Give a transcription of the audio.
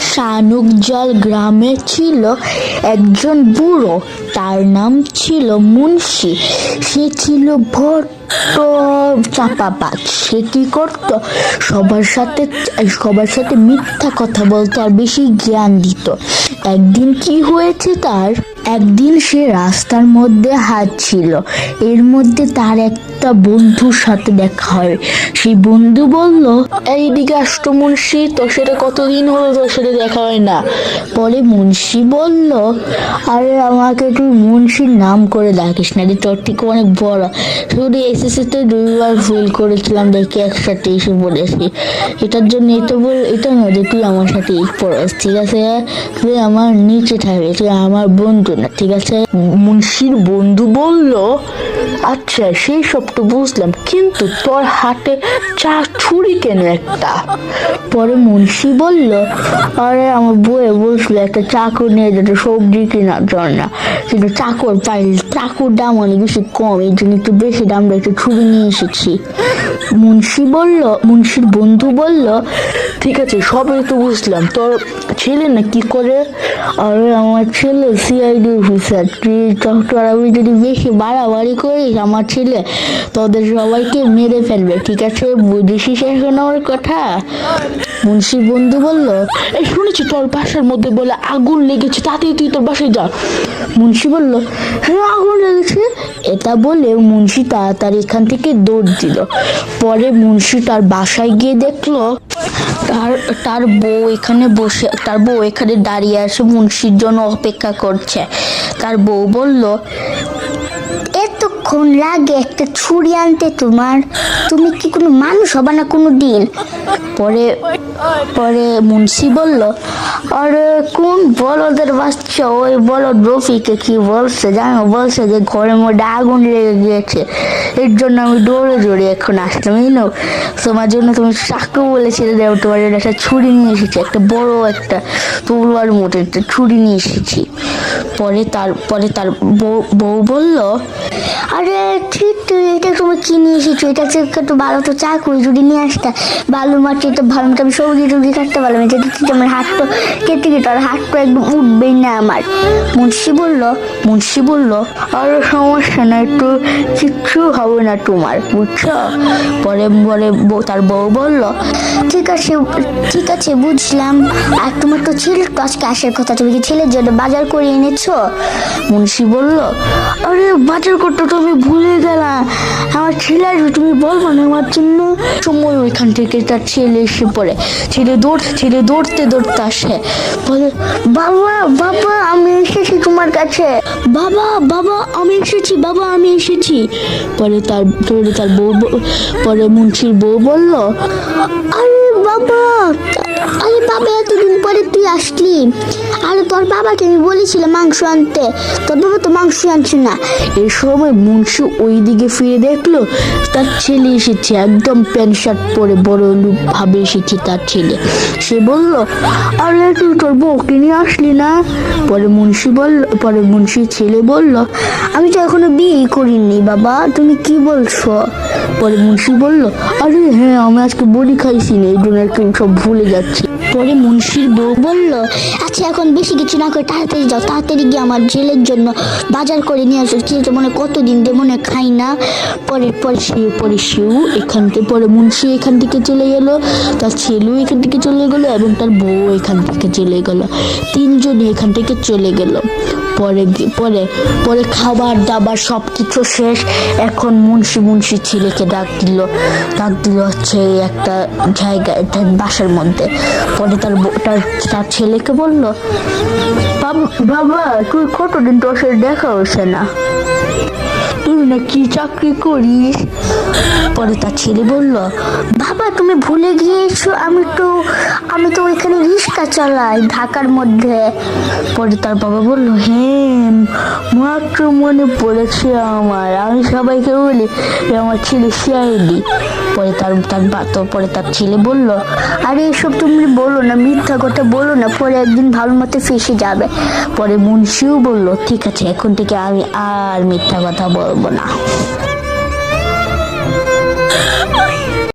শানুকজল গ্রামে ছিল একজন বুড়ো। তার নাম ছিল মুন্সি। সে ছিল ভট্ট চাপাবাজ সে কি করতো? সবার সাথে সবার সাথে মিথ্যা কথা বলতো আর বেশি জ্ঞান দিত। একদিন কি হয়েছে তার? একদিন সে রাস্তার মধ্যে হাঁটছিল এর মধ্যে তার একটা বন্ধুর সাথে দেখা হয়। সেই বন্ধু বলল এইদিকে আসতো মুন্সি, তোর সাথে কতদিন হলো তোর সাথে দেখা হয় না? পরে মুন্সি বলল, আরে আমাকে তুই মুন্সির নাম করে ডাকিস না রে, তোর অনেক বড়। শুধু এসএসসিতে দুইবার ফেল করেছিলাম দেখে একসাথে এসে পড়েছি। এটার জন্য এটা বল এটা না যে তুই আমার সাথে পড়াস, ঠিক আছে? তুই আমার নিচে থাকবে তুই আমার বন্ধু না, ঠিক আছে? মুন্সির বন্ধু বলল আচ্ছা সেই সব তো বুঝলাম, কিন্তু তোর হাতে চা ছুরি কেন একটা? পরে মুন্সি বলল, আরে, আমার বইয়ে বলছিল একটা চাকর নিয়ে যেতে, সবজি কেনার জন্য। কিন্তু চাকর পাইল চাকুর দাম অনেক বেশি কম এই জন্য একটু বেশি দাম একটু ছুরি নিয়ে এসেছি। মুন্সি বলল, মুন্সির বন্ধু বলল, ঠিক আছে, সবই তো বুঝলাম। তোর ছেলে না কি করে? আরে, আমার ছেলে সিআইডি অফিসার তুই চট্টগ্রামে যদি বেশি বাড়াবাড়ি করিস, আমার ছেলে তোদের সবাইকে মেরে ফেলবে, ঠিক আছে? বুঝেছিস এখন আমার কথা? মুন্সি বন্ধু বলল, এই শুনেছি তোর বাসার মধ্যে বলে আগুন লেগেছে তাতেই তুই তোর বাসায় যা। মুন্সি বলল হ্যাঁ আগুন লেগেছে। এটা বলে মুন্সি তাড়াতাড়ি এখান থেকে দৌড় দিল। পরে মুন্সি তার বাসায় গিয়ে দেখল, তার তার বউ এখানে বসে, তার বউ এখানে দাঁড়িয়ে আছে, মুন্সির জন্য অপেক্ষা করছে। তার বউ বলল এতক্ষণ লাগে একটা ছুরি আনতে তোমার? তুমি কি কোনো মানুষ হবে না কোনো দিন? পরে পরে মুন্সি বলল, আরে কোন বলদের বাচ্চা? ওই বলদ রফিকে কি বলছে জানো? বলছে যে ঘরের মধ্যে আগুন লেগে গিয়েছে। এর জন্য আমি দৌড়ে দৌড়ে এখন আসলাম এই নো তোমার জন্য তুমি চাকু বলেছিলে দেও, তোমার জন্য একটা ছুরি নিয়ে এসেছি, একটা বড় একটা তলোয়ার মতো একটা ছুরি নিয়ে এসেছি। পরে তার পরে তার বউ বলল আরে, ঠিক তো, এটা তুমি কি এসেছ, এটা হচ্ছে একটু ভালো তো চাকরি যদি নিয়ে আসতে। ভালো মাটি তো ভালো, আমি সবজি টবজি কাটতে পারলাম এটা তো আমার হাত তো কেটে কেটে আর হাত তো একদম উঠবেই না আমার। মুন্সি বলল মুন্সি বলল, আরে, সমস্যা না একটু কিচ্ছু হবে না তোমার, বুঝছ? পরে পরে তার বউ বলল, ঠিক আছে ঠিক আছে, বুঝলাম। আর তোমার তো ছেলের তো আজকে আসার কথা, তুমি কি ছেলের জন্য বাজার করে এনেছো? মুন্সি বলল, আরে, বাজার করতে তো আমি ভুলে গেলাম আমার ছেলে আসবে, তুমি বলব না, আমার জন্য সময় ওইখান থেকে তার ছেলে এসে পড়ে। ছেলে দৌড়, ছেলে দৌড়তে দৌড়তে আসে। বলে, বাবা বাবা, আমি এসেছি তোমার কাছে। বাবা বাবা, আমি এসেছি, বাবা, আমি এসেছি। পরে তার পরে তার বউ পরে মুন্সির বউ বলল, আরে বাবা, আরে আসলি? আরে তোর বাবাকে আমি বলেছিলাম মাংস আনতে। তোর বাবা তো মাংস আনছে না। এই সময় মুন্সি ওই দিকে ফিরে দেখল, তার ছেলে এসেছে, একদম প্যান্ট শার্ট পরে বড় ভাবে এসেছে তার ছেলে। সে বলল, আরে তুই তোর বউকে নিয়ে আসলি না? পরে মুন্সি বলল, পরে মুন্সির ছেলে বলল, আমি তো এখনও বিয়ে করিনি বাবা, তুমি কি বলছো? পরে মুন্সি বলল, আরে হ্যাঁ আমি আজকে বড়ি খাইছি না, এই জন্য একটু সব ভুলে যাচ্ছি। পরে মুন্সির বউ বলল আচ্ছা এখন বেশি কিছু না করে তাড়াতাড়ি যাও, তাড়াতাড়ি গিয়ে আমার ছেলের জন্য বাজার করে নিয়ে আসো। ছেলেটা মনে কতদিন দিয়ে মনে খাই না। পরে পরে সে, পরে সেও এখান থেকে, পরে মুন্সি এখান থেকে চলে গেল, তার ছেলেও এখান থেকে চলে গেল এবং তার বউ এখান থেকে চলে গেল। তিনজনই এখান থেকে চলে গেল। পরে পরে পরে খাবার দাবার সব কিছু শেষ। এখন মুন্সি মুন্সি ছেলেকে ডাক দিল। ডাক দিল হচ্ছে একটা জায়গায় বাসের মধ্যে। পরে তার তার তার ছেলেকে বলল, "বাব- বাবা, তুই কতদিন তোর সাথে দেখা হয়েছে না? তুই না, কি চাকরি করিস? পরে তার ছেলে বলল, বাবা, তুমি ভুলে গিয়েছো, আমি তো আমি তো ওইখানে রিক্সা চালাই ঢাকার মধ্যে। পরে তার বাবা বলল হ্যাঁ মাত্র মনে পড়েছে আমার, আমি সবাইকে বলি আমার ছেলে সিআইডি। পরে তার তার পরে তার ছেলে বলল, আরে, এসব তুমি বলো না, মিথ্যা কথা বলো না, পরে একদিন ভালো মতো ফেসে যাবে। পরে মুন্সিও বলল, ঠিক আছে, এখন থেকে আমি আর মিথ্যা কথা বলব না